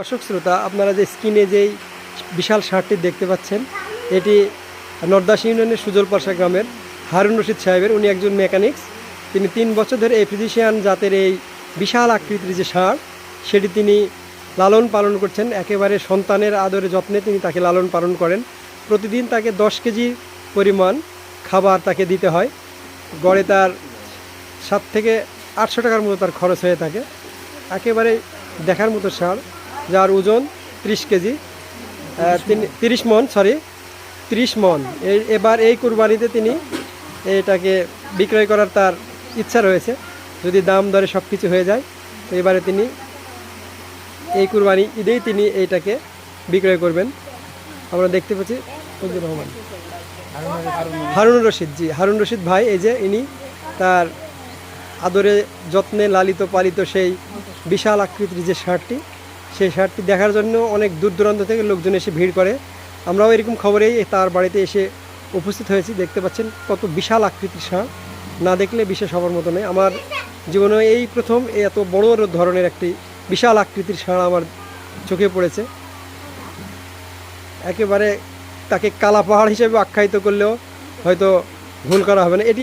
দর্শক শ্রোতা, আপনারা যে স্ক্রিনে যেই বিশাল ষাঁড়টি দেখতে পাচ্ছেন, এটি নর্দাস ইউনিয়নের সুজলপাশা গ্রামের হারুন রশিদ সাহেবের। উনি একজন মেকানিক্স। তিনি তিন বছর ধরে এই ফিজিশিয়ান জাতের এই বিশাল আকৃতির যে সার, সেটি তিনি লালন পালন করছেন। একেবারে সন্তানের আদরে যত্নে তিনি তাকে লালন পালন করেন। প্রতিদিন তাকে দশ কেজি পরিমাণ খাবার তাকে দিতে হয়। গড়ে তার সাত থেকে আটশো টাকার মতো তার খরচ হয়ে থাকে। একেবারে দেখার মতো সার। যার ওজন ত্রিশ কেজি। আহ, তিনি তিরিশ মন সরি ত্রিশ মন। এই এবার এই কুরবানিতে তিনি এটাকে বিক্রয় করার তার ইচ্ছা রয়েছে। যদি দাম দরে সব কিছু হয়ে যায় তো এবারে তিনি এই কুরবানি ঈদেই তিনি এইটাকে বিক্রয় করবেন। আমরা দেখতে পাচ্ছি ফজলুর রহমান। হারুন রশিদ জি হারুন রশিদ ভাই এই যে ইনি তার আদরে যত্নে লালিত পালিত সেই বিশাল আকৃতির যে শার্টটি সেই শার্টটি দেখার জন্য অনেক দূর দূরান্ত থেকে লোকজন এসে ভিড় করে। আমরাও এরকম খবরেই তার বাড়িতে এসে উপস্থিত হয়েছি। দেখতে পাচ্ছেন কত বিশাল আকৃতির ষাঁড় না দেখলে বিশেষ হবার মতো নয়। আমার জীবনে এই প্রথম এত বড় ধরনের একটি বিশাল আকৃতির ষাঁড় আমার চোখে পড়েছে। একেবারে তাকে কালা পাহাড় হিসেবে আখ্যায়িত করলেও হয়তো ভুল করা হবে না। এটি